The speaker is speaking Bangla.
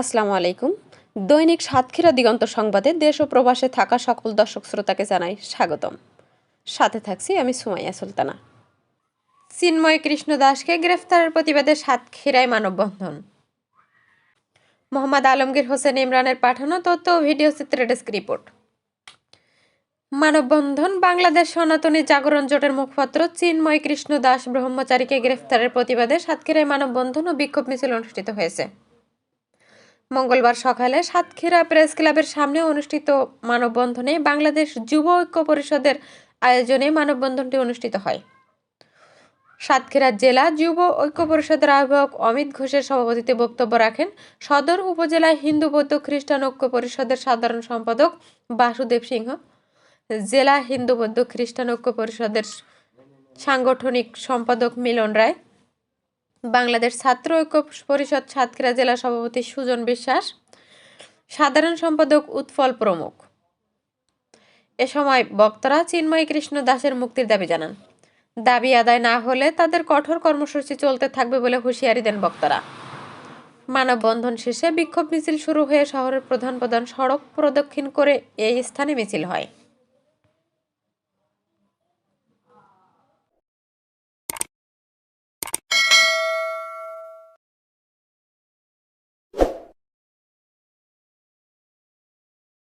আসসালামু আলাইকুম। দৈনিক সাতক্ষীরা দিগন্ত সংবাদে দেশ ও প্রবাসে থাকা সকল দর্শক শ্রোতাকে জানাই স্বাগতম। সাথে থাকছি আমি সুমাইয়া সুলতানা। চিন্ময় কৃষ্ণ দাসকে গ্রেফতারের প্রতিবাদে সাতক্ষীরায় মানববন্ধন। মোহাম্মদ আলমগীর হোসেন ইমরানের পাঠানো তথ্য ও ভিডিও চিত্রে ডেস্ক রিপোর্ট। মানববন্ধন বাংলাদেশ সনাতনী জাগরণ জোটের মুখপাত্র চিন্ময় কৃষ্ণ দাস ব্রহ্মচারীকে গ্রেফতারের প্রতিবাদে সাতক্ষীরায় মানববন্ধন ও বিক্ষোভ মিছিল অনুষ্ঠিত হয়েছে। মঙ্গলবার সকালে সাতক্ষীরা প্রেস ক্লাবের সামনে অনুষ্ঠিত মানববন্ধনে বাংলাদেশ যুব ঐক্য পরিষদের আয়োজনে মানববন্ধনটি অনুষ্ঠিত হয়। সাতক্ষীরা জেলা যুব ঐক্য পরিষদের আহ্বায়ক অমিত ঘোষের সভাপতিত্বে বক্তব্য রাখেন সদর উপজেলা হিন্দু বৌদ্ধ খ্রিস্টান ঐক্য পরিষদের সাধারণ সম্পাদক বাসুদেব সিংহ। জেলা হিন্দু বৌদ্ধ খ্রিস্টান ঐক্য পরিষদের সাংগঠনিক সম্পাদক মিলন রায়। বাংলাদেশ ছাত্র ঐক্য পরিষদ সাতক্ষীরা জেলা সভাপতি সুজন বিশ্বাস, সাধারণ সম্পাদক উৎফল প্রমুখ। এ সময় বক্তারা চিন্ময় কৃষ্ণ দাসের মুক্তির দাবি জানান। দাবি আদায় না হলে তাদের কঠোর কর্মসূচি চলতে থাকবে বলে হুঁশিয়ারি দেন বক্তারা। মানববন্ধন শেষে বিক্ষোভ মিছিল শুরু হয়ে শহরের প্রধান প্রধান সড়ক প্রদক্ষিণ করে এই স্থানে মিছিল হয়।